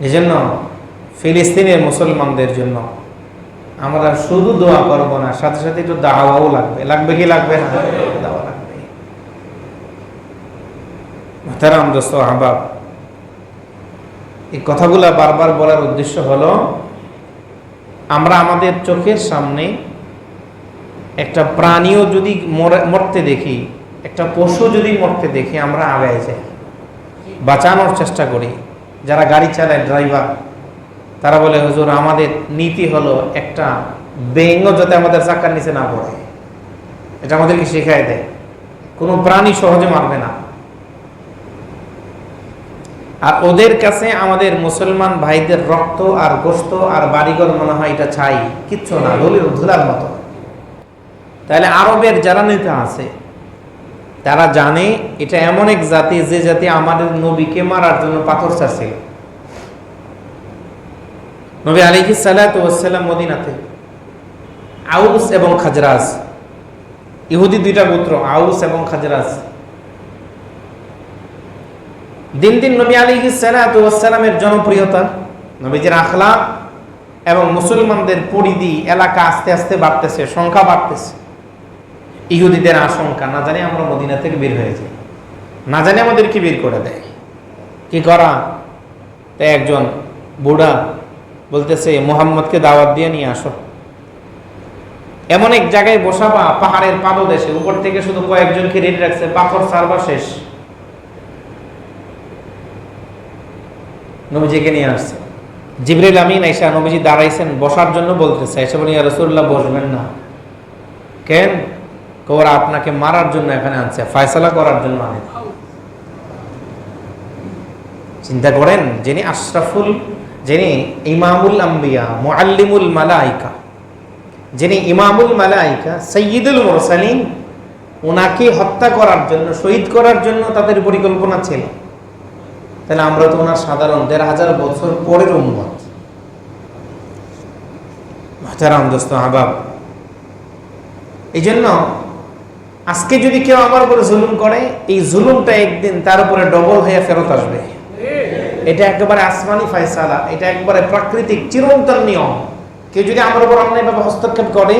এজন্য ফিলিস্তিনের মুসলমানদের জন্য আমরা শুধু দোয়া করব না, সাথে সাথে একটু দাওয়াও লাগবে। লাগবে কি লাগবে না? দোস্ত আহবাব এই কথাগুলা বারবার বলার উদ্দেশ্য হলো, আমরা আমাদের চোখের সামনে একটা প্রাণীও যদি মরতে দেখি, একটা পশু যদি মরতে দেখি, আমরা আগায় যাই। বাঁচানোর চেষ্টা করি। যারা গাড়ি চালায় ড্রাইভার তারা বলে, হুজুর, আমাদের নীতি হলো একটা বেঙ্গ যাতে আমাদের চাকার নিচে না পড়ে। এটা আমাদেরকে শেখায় দেয়। কোনো প্রাণী সহজে মারবে না। আর ওদের কাছে আমাদের মুসলমান ভাইদের রক্ত আর গোস্ত আর বাড়িঘর মনে হয় এটা চাই কিচ্ছু না ধুলির ধুলার মতো। তাহলে আরবের যারা নেতা আছে তারা জানে এটা এমন এক জাতি যে জাতি আমাদের নবীকে মারার জন্য পাথর চাচ্ছিল নবী আলিহি সালাতাম মদিনাতে আউস এবং খাজরাজ, ইহুদি দুইটা পুত্র আউস এবং খাজরাজ। দিন দিন নবী আলিহি সালাতামের জনপ্রিয়তা, নবীজির আখলা এবং মুসলমানদের পরিধি, এলাকা আস্তে আস্তে বাড়তেছে, সংখ্যা বাড়তেছে। ইহুদিদের আশঙ্কা, না জানি আমরা মদিনা থেকে বের হয়ে যাই। না জানি আমাদেরকে বের করে দেয়। কি করা? তাই একজন বুড়া বলতেছে, মোহাম্মদকে দাওয়াত দিয়ে নিয়ে আসো। এমন এক জায়গায় বসাবা পাহাড়ের পাদদেশে, উপর থেকে শুধু কয়েকজনকে রেডি রাখছে, পাথর সারবা শেষ। নবীজিকে নিয়ে আসছে। জিবরিল আমিন আইসা নবীজি দাঁড়াইছেন, বসার জন্য বলতেছে, এসে বলি রসুল্লাহ বসবেন না। কেন? ওরা আপনাকে মারার জন্য এখানে আনছে, ফায়সালা করার জন্য আনে। চিন্তা করেন, যিনি আশরাফুল, যিনি ইমামুল আম্বিয়া, মুআল্লিমুল মালাইকা, যিনি ইমামুল মালাইকা সৈয়দুল মুরসালিন ওনাকে হত্যা করার জন্য, শহীদ করার জন্য তাদের পরিকল্পনা ছিল। তাহলে আমরা তো ওনার সাধারণ দেড় হাজার বছর পরের উন্মত মহতারাম দোস্ত, আহবাব। এই জন্য আজকে যদি কেউ আমার উপরে জুলুম করে, এই জুলুমটা একদিন তার উপরে ডবল হয়ে ফেরত আসবে। এটা একেবারে আসমানি ফায়সালা, এটা একবারে প্রাকৃতিক চিরন্তন নিয়ম। কেউ যদি আমার উপর অন্যায়ভাবে হস্তক্ষেপ করে,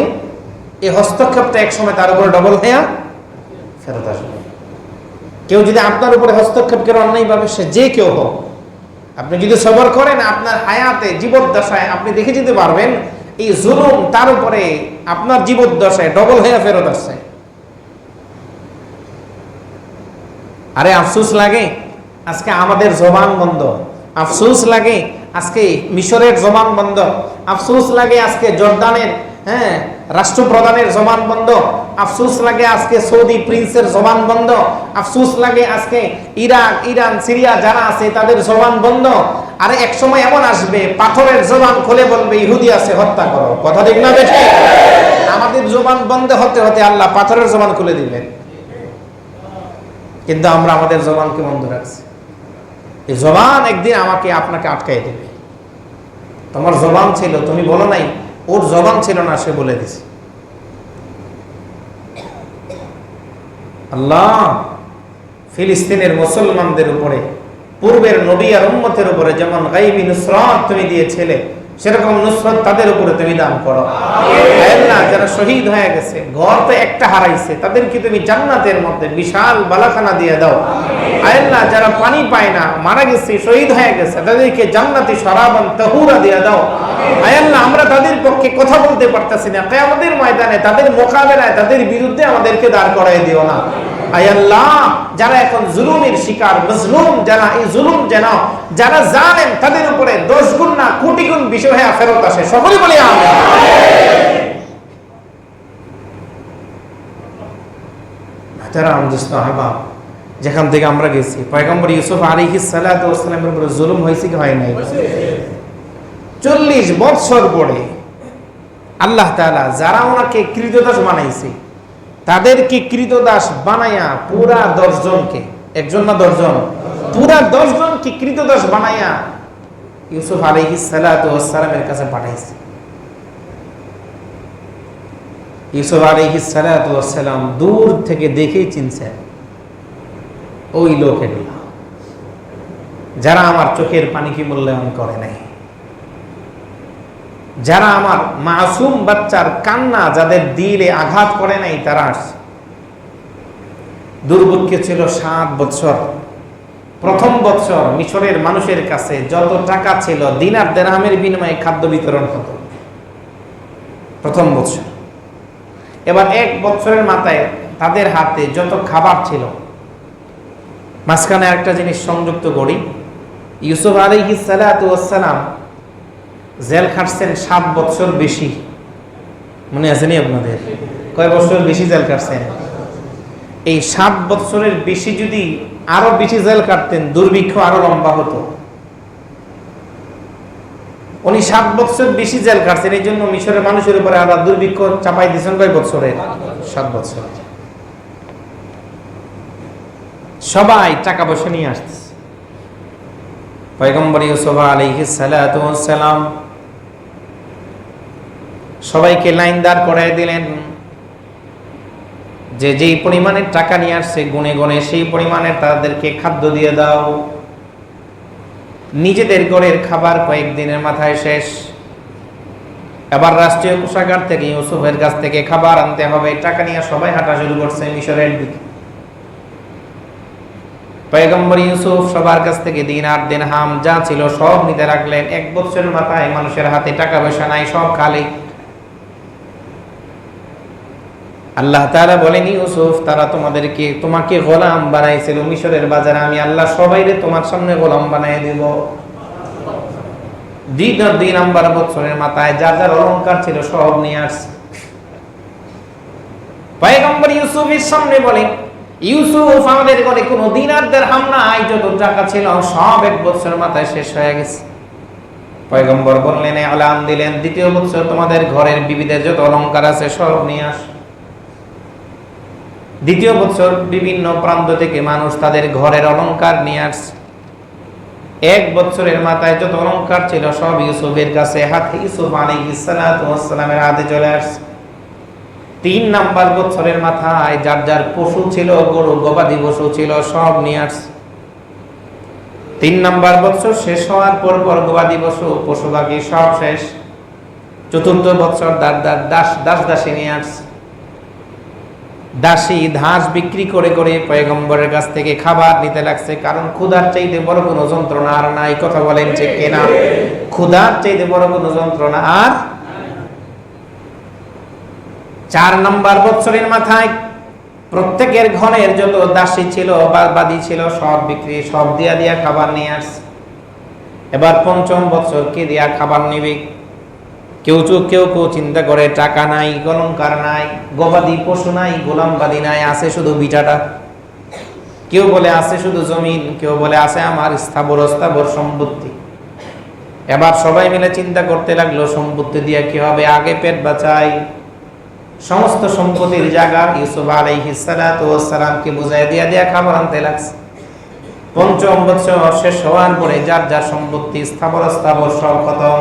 এই হস্তক্ষেপটা একসময় তার উপরে ডবল হয়ে ফেরত আসবে। কেউ যদি আপনার উপরে হস্তক্ষেপ করে অন্যায়ভাবে, সে যে কেউ হোক, আপনি যদি সবর করেন, আপনার হায়াতে জীবদ্দশায় আপনি দেখে যেতে পারবেন, এই জুলুম তার উপরে আপনার জীবদ্দশায় ডবল হয়ে ফেরত আসছে। আরে আফসুস লাগে? আজকে আমাদের জবান বন্ধ। আফসুস লাগে আজকে মিশরের জবান বন্ধ। আফসুস লাগে আজকে জর্দানের হ্যাঁ রাষ্ট্রপ্রধানের জবান বন্ধ। আফসুস লাগে আজকে সৌদি প্রিন্সের জবান বন্ধ। আফসুস লাগে আজকে ইরাক, ইরান, সিরিয়া যারা আছে তাদের জবান বন্ধ। আরে এক সময় এমন আসবে, পাথরের জবান খুলে বলবে, ইহুদি আছে, হত্যা করো। কথা ঠিক না বেঠে আমাদের জবান বন্ধ হতে হতে আল্লাহ পাথরের জবান খুলে দিবেন কিন্তু আমরা আমাদের জবানকে বন্ধ রাখছি। এই জবান একদিন আমাকে, আপনাকে আটকাই দেবে। তোমার জবান ছিল, তুমি বলো নাই, ওর জবান ছিল না, সে বলে দিছে। আল্লাহ, ফিলিস্তিনের মুসলমানদের উপরে, পূর্বের নবী আর উম্মতের উপরে যেমন গাইবি নুসরাত তুমি দিয়েছিলে সেরকম নুসরত তাদের উপরে তুমি দান করো। আল্লাহ যারা শহীদ হয়ে গেছে, ঘর তো একটা হারাইছে, তাদেরকে তুমি জান্নাতের মধ্যে বিশাল বালাখানা দিয়ে দাও। আল্লাহ যারা পানি পায় না, মারা গেছে, শহীদ হয়ে গেছে, তাদেরকে জান্নাতি সরাবান তহুরা দিয়ে দাও। আল্লাহ আমরা তাদের পক্ষে কথা বলতে পারতেছি না, তাই আমাদের ময়দানে, তাদের মোকাবেলায়, তাদের বিরুদ্ধে আমাদেরকে দাঁড় করাই দিও না। যারা এখন জুলুমের শিকার, মজলুম যারা, এই জুলুম যেন, যারা জানেন তাদের উপরে দশ গুণ না কোটি গুণ বিষয় ফেরত আসে। সকলে যেখান থেকে আমরা গেছি, পয়গম্বর ইউসুফ আলী সালামের উপরে জুলুম হয়েছে কি হয় নাই? চল্লিশ বৎসর পরে আল্লাহ তালা যারা ওনাকে কৃতদাস বানাইছে তাদেরকে কৃতদাস বানাইয়া পুরা দশজনকে। একজন না দশজন? পুরা দশজনকে কৃতদাস বানাইয়া ইউসুফ আলহি সালামের কাছে পাঠাইছে। ইউসুফ আলহি দূর থেকে দেখেই চিনছেন ওই লোক যারা আমার চোখের পানিকে মূল্যায়ন করে নাই। যারা আমার মাসুম বাচ্চার কান্না যাদের দিলে আঘাত করে নাই, তারা আসছে। দুর্ভিক্ষ ছিল সাত বছর প্রথম বছর মিশরের মানুষের কাছে যত টাকা ছিল, দিনার দেরামের বিনিময়ে খাদ্য বিতরণ হতো। প্রথম বছর এবার এক বছরের মাথায় তাদের হাতে যত খাবার ছিল, মাঝখানে একটা জিনিস সংযুক্ত করি। ইউসুফ আলী সালাম জেল খাটছেন সাত বছর বেশি। মনে আছে নি আপনাদের? কয় বছর বেশি জেল কাটছেন এই সাত বছরের বেশি যদি আরও বেশি জেল কাটতেন দুর্ভিক্ষ আরও লম্বা হতো। উনি সাত বছর বেশি জেল কাটছেন এই জন্য মিশরের মানুষের উপরে আবার দুর্ভিক্ষ চাপাই দিয়েছেন কয় বছরের? সাত বছর। সবাই টাকা পয়সা নিয়ে আসতেছে। পয়গম্বর সালাতু ওয়াস সালাম সবাইকে লাইন দাঁড় করাই দিলেন। যে যেই পরিমাণের টাকা নিয়ে আসছে গুনে গুনে, সেই পরিমাণে তাদেরকে খাদ্য দিয়ে দাও। নিজেদের গড়ের খাবার কয়েকদিনের মাথায় শেষ। এবার রাষ্ট্রীয় কোষাগার থেকে ইউসুফের কাছ থেকে খাবার আনতে হবে। টাকা নিয়ে সবাই হাঁটা শুরু করছে মিশরের দিকে। পয়গম্বর ইউসুফ সবার কাছ থেকে দিন আর দিন হাম, যা ছিল সব নিতে রাখলেন এক বছরের মাথায় মানুষের হাতে টাকা পয়সা নাই, সব খালি। আল্লাহ তারা বলেন, ইউসুফ, তারা তোমাদেরকে, তোমাকে গোলাম বানাইছিল মিশরের বাজারে। আমি আল্লাহ সবাইরে তোমার সামনে গোলাম বানাই দেব। দিন দুই নাম্বার বছরের মাথায় যার যার অলঙ্কার ছিল সব নিয়ে আসছে। পয়গম্বর ইউসুফের সামনে বলে, ইউসুফ, আমাদের ঘরে কোনো দিনারদের হামনা নাই, যত টাকা ছিল সব এক বছরের মাথায় শেষ হয়ে গেছে। পয়গম্বর বললেন আলাম দিলেন, দ্বিতীয় বছর তোমাদের ঘরের বিবিধের যত অলঙ্কার আছে সব নিয়ে আস। দ্বিতীয় বছর বিভিন্ন প্রান্ত থেকে মানুষ তাদের ঘরের অলংকার নিয়ে আসছে এক বছরের মাথায় যত অলংকার ছিল, সব ইউসুফের কাছে হাতে ইউসুফ আলী ইসালামের হাতে চলে আসছে তিন নাম্বার বছরের মাথায় যার যার পশু ছিল, গরু, গবাদি পশু ছিল, সব নিয়ে আসছে তিন নাম্বার বছর শেষ হওয়ার পর পর গবাদি পশু পশু বাকি সব শেষ। চতুর্থ বছর দাস দাস দাসী নিয়ে আসছে দাসী ধাস বিক্রি করে করে পয়গম্বরের কাছ থেকে খাবার নিতে লাগছে। কারণ ক্ষুধার চাইতে বড় কোনো যন্ত্রণা আর নাই। কথা বলেন যে কেনা? ক্ষুধার চাইতে বড় কোনো যন্ত্রণা আর চার নম্বর বছরের মাথায় প্রত্যেকের ঘরের যত দাসী ছিল বাদী ছিল, সব বিক্রি, সব দিয়া দিয়া খাবার নিয়ে আসছে। এবার পঞ্চম বছর কে দিয়া খাবার নিবে? কেউ চোখ, কেউ কেউ চিন্তা করে, টাকা নাই, কলঙ্কার নাই, গবাদি পশু নাই, গোলামবাদী নাই, আছে শুধু বিটাটা। কেউ বলে আছে শুধু জমিন, কেউ বলে আছে আমার স্থাবর স্থাবর সম্পত্তি। এবার সবাই মিলে চিন্তা করতে লাগল, সম্পত্তি দিয়ে কি হবে? আগে পেট বাঁচাই। সমস্ত সম্পত্তির জায়গা ইউসুফ আলাইহিসালামকে বুঝাই দিয়া দিয়া খাবার আনতে লাগছে। পঞ্চম বছর শেষ হওয়ার পরে যার যার সম্পত্তি স্থাবর স্থাবর সব খতম।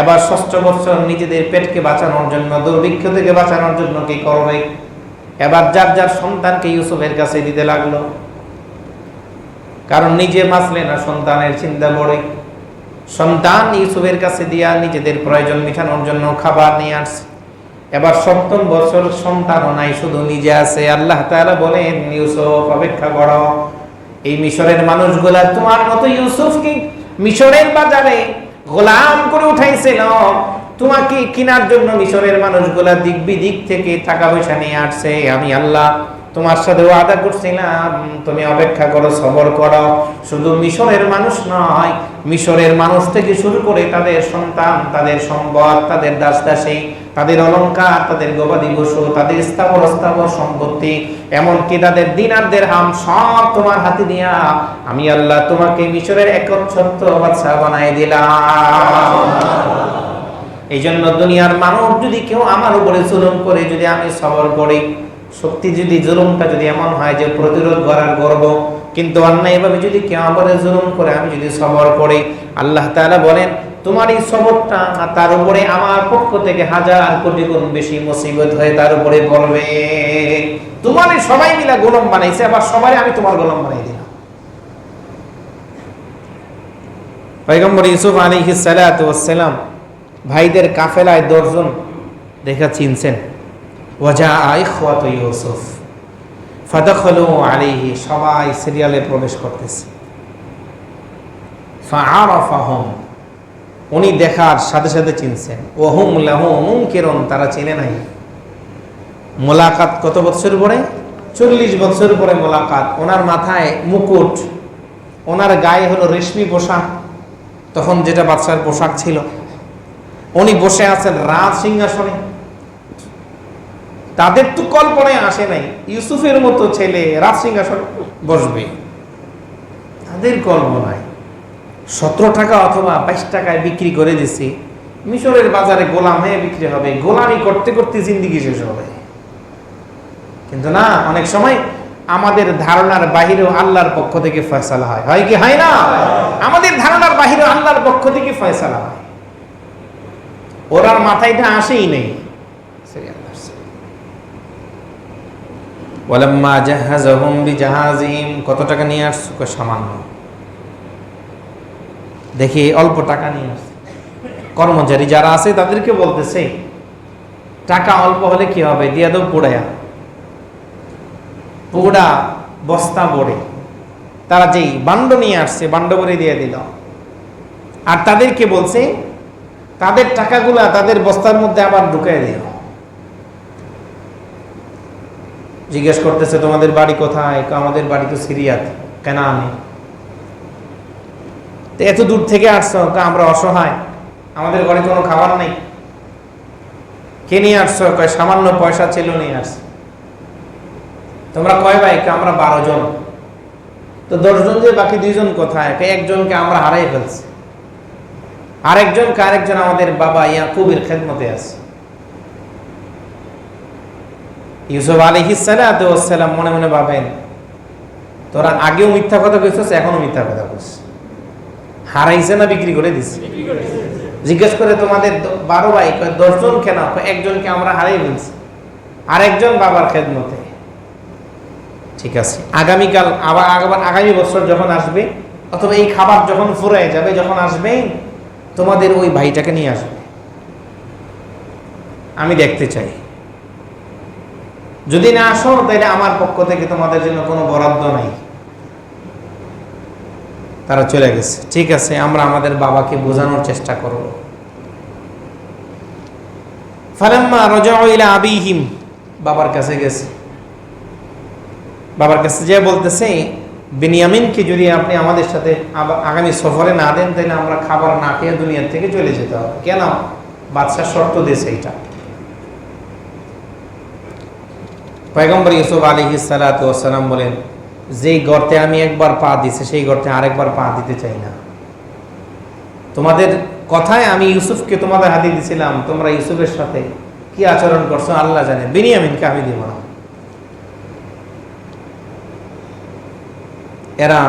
এবার ষষ্ঠ বছর নিজেদের পেটকে বাঁচানোর জন্য দুর্ভিক্ষ থেকে বাঁচানোর জন্য কি করবে? এবার যার যার সন্তানকে ইউসুফের কাছে দিতে লাগল। কারণ নিজে বাঁচলে না সন্তানের চিন্তা বড়ে সন্তান ইউসুফের কাছে দিয়া নিজেদের প্রয়োজন মিটানোর জন্য খাবার নিয়ে আসছে। এবার সপ্তম বছর সন্তানও নাই, শুধু নিজে আছে। আল্লাহ তাআলা বলেন, ইউসুফ, অপেক্ষা করো। এই মিশরের মানুষগুলা তোমার মতো ইউসুফ কি মিশরের বাজারে গোলাম করে উঠাইছিল তোমাকে কেনার জন্য মিশরের মানুষগুলা দিক বিদিক থেকে টাকা পয়সা নিয়ে আসছে। আমি আল্লাহ তোমার সাথে ওয়াদা করছিলাম, তুমি অপেক্ষা করো, সবর করো। শুধু মিশরের মানুষ নয় মিশরের মানুষ থেকে শুরু করে তাদের সন্তান, তাদের সম্পদ, তাদের দাস দাসী তাদের অলংকার, তাদের গবাদি পশু, তাদের স্থাবর স্থাবর সম্পত্তি, এমনকি তাদের দিনারদের আম সব তোমার হাতে দিয়া আমি আল্লাহ তোমাকে মিশরের একচ্ছত্র বাচ্চা বানাই দিলাম। এই জন্য দুনিয়ার মানুষ যদি কেউ আমার উপরে জুলুম করে, যদি আমি সবর করি, শক্তি যদি, জুলুমটা যদি এমন হয় যে প্রতিরোধ করার গর্ব কিন্তু অন্যায়ভাবে যদি কেউ আমার জুলুম করে, আমি যদি সবর করি, আল্লাহ তাআলা বলেন, তোমার এই সবরটা তার উপরে আমার পক্ষ থেকে হাজার কোটি গুণ বেশি মুসিবত হয়ে তার উপরে পড়বে। তোমার সবাই মিলা গোলাম বানাইছে, আবার সবাই আমি তোমার গোলাম বানাই দিলাম। পয়গম্বর ইউসুফ আলী সালাম ভাইদের কাফেলায় দশজন দেখা চিনছেন ওয়াজা ইখওয়াত ইউসুফ। ফাদাখলু আলাইহি, সবাই সিরিয়ালে প্রবেশ করতেছে। ফাআরাফাহুম, উনি দেখার সাথে সাথে চিনছেন। ওহুম লাহু মুনকিরুন, তারা চিনে নাই। মোলাকাত কত বছর পরে? চল্লিশ বছর পরে মোলাকাত। ওনার মাথায় মুকুট, ওনার গায়ে হলো রেশমি পোশাক, তখন যেটা বাচ্চার পোশাক ছিল। উনি বসে আছেন রাজ সিংহাসনে। তাদের তো কল্পনায় আসে নাই। ইউসুফের মতো ছেলে রাজ সিংহাসন বসবে। তাদের কল্পনায় সতেরো টাকা অথবা বাইশ টাকায় বিক্রি করে দিছি। মিশরের বাজারে গোলাম হয়ে বিক্রি হবে। গোলামি করতে করতে জিন্দিগি শেষ হবে। কিন্তু না, অনেক সময় আমাদের ধারণার বাহিরেও আল্লাহর পক্ষ থেকে ফয়সালা হয়। হয় কি? হয় না? আমাদের ধারণার বাহিরেও আল্লাহর পক্ষ থেকে ফয়সালা হয়। ওরার মাথায় এটা আসেই নেই। ওয়ালাম্মা জাহাজাহুম বিজাহাজিহিম কত টাকা নিয়ে আসছো? সামান্য। দেখি, অল্প টাকা নিয়ে আসছে। কর্মচারী যারা আছে, তাদেরকে বলতেছে, টাকা অল্প হলে কি হবে? দিয়ে দাও পোড়ায়া। পোড়া বস্তা বড়ে তারা যেই বান্ড নিয়ে আসছে, বান্ড করে দিয়ে দিল। আর তাদেরকে বলছে, তাদের টাকাগুলা তাদের বস্তার মধ্যে আবার ঢুকাই দিও। জিজ্ঞেস করতেছে, তোমাদের বাড়ি কোথায়? আমাদের বাড়ি তো সিরিয়াত কেন আমি তো এত দূর থেকে আসছো? আমরা অসহায়, আমাদের ঘরে কোনো খাবার নেই। কে নিয়ে আসছো? কয় সামান্য পয়সা ছিল নিয়ে আসছে। তোমরা কয় ভাই? আমরা বারো জন। তো দশজন যে, বাকি দুইজন কোথায়? একজনকে আমরা হারাই ফেলছি। আরেকজনকে আরেকজন আমাদের বাবা ইয়া ইয়াকুবের খেদমতে আছে। ইউসুফ আলী হিসালাম মনে মনে ভাবেন, তোরা আগেও মিথ্যা কথা কইছিস এখনও মিথ্যা কথা কইছিস। হারাইছে না বিক্রি করে দিছে? জিজ্ঞেস করে তোমাদের বারো ভাই দশজন কেন? একজনকে আমরা হারাই ফেলছি। আরেকজন বাবার খেদমতে। ঠিক আছে, আগামীকাল আবার আগামী বছর যখন আসবে, অথবা এই খাবার যখন ফুরায় যাবে, যখন আসবে, তোমাদের ওই ভাইটাকে নিয়ে আসবে। আমি দেখতে চাই। যদি না আসো তাহলে আমার পক্ষ থেকে তোমাদের জন্য কোনো বরাদ্দ নাই। তারা চলে গেছে। ঠিক আছে, আমরা আমাদের বাবাকে বোঝানোর চেষ্টা করব। ফালাম্মা ইলা আবিহিম, বাবার কাছে গেছে। বাবার কাছে যে বলতেছে, বেনিয়ামিনকে যদি আপনি আমাদের সাথে আগামী সফরে না দেন তাহলে আমরা খাবার না খেয়ে দুনিয়ার থেকে চলে যেতে হবে। কেন? বাদশাহ শর্ত দিয়েছে এইটা। পয়গম্বর ইউসুফ আলী সালাম বলেন, যেই গর্তে আমি একবার পা দিছি, সেই গর্তে আরেকবার পা দিতে চাই না। তোমাদের কথায় আমি ইউসুফকে তোমাদের হাতে দিছিলাম, তোমরা ইউসুফের সাথে কি আচরণ করছ আল্লাহ জানে। আমি দিব না। এরা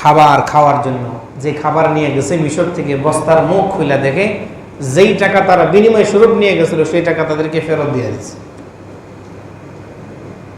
খাবার খাওয়ার জন্য, যে খাবার নিয়ে গেছে মিশর থেকে, বস্তার মুখ খুলে দেখে, যেই টাকা তারা বিনিময় স্বরূপ নিয়ে গেছিল, সেই টাকা তাদেরকে ফেরত দিয়ে দিচ্ছে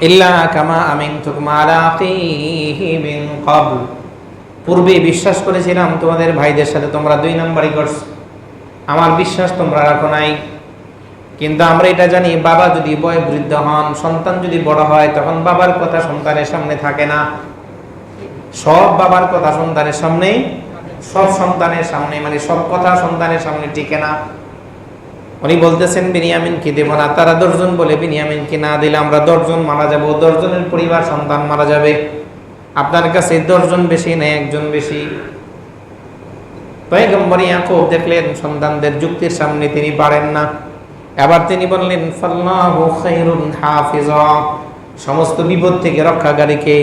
ইল্লা কামা আখিহি মিন ক্বাবল। পূর্বে বিশ্বাস করেছিলাম তোমাদের ভাইদের সাথে তোমরা দুই নাম্বারই করছ। আমার বিশ্বাস তোমরা রাখো নাই। কিন্তু আমরা এটা জানি, বাবা যদি বয় বৃদ্ধ হন, সন্তান যদি বড় হয়, তখন বাবার কথা সন্তানের সামনে থাকে না। সব বাবার কথা সন্তানের সামনে সব সন্তানের সামনে মানে সব কথা সন্তানের সামনে টিকে না। উনি বলতেছেন বিনিয়ামিনকে দেব না? তারা দশজন বলে বিনিয়ামিনকে না দিলে আমরা দশজন মারা যাব দশজনের পরিবার সন্তান মারা যাবে। আপনার কাছে দশজন বেশি না একজন বেশি? পয়গম্বর ইয়াকুব দেখলেন সন্তানদের যুক্তির সামনে তিনি পারেন না। এবার তিনি বললেন ফাল্লাহু হাফিজা। সমস্ত বিপদ থেকে রক্ষাকারীকে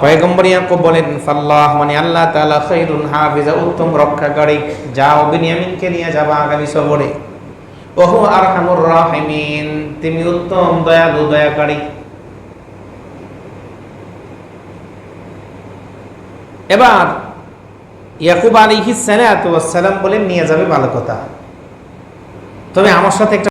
পয়গম্বর ইয়াকুব বলেন ফাল্লাহ মানে আল্লাহ তাআলা খায়রুন হাফিজা উত্তম রক্ষাকারী। যাও বিনিয়ামিনকে নিয়ে যাবা আগামী সফরে তিনি উত্তম, দয়ালু, দয়াকারী। এবার ইয়াকুব আলী সালাম বলে নিয়ে যাবে ভালো কথা। তবে আমার সাথে একটা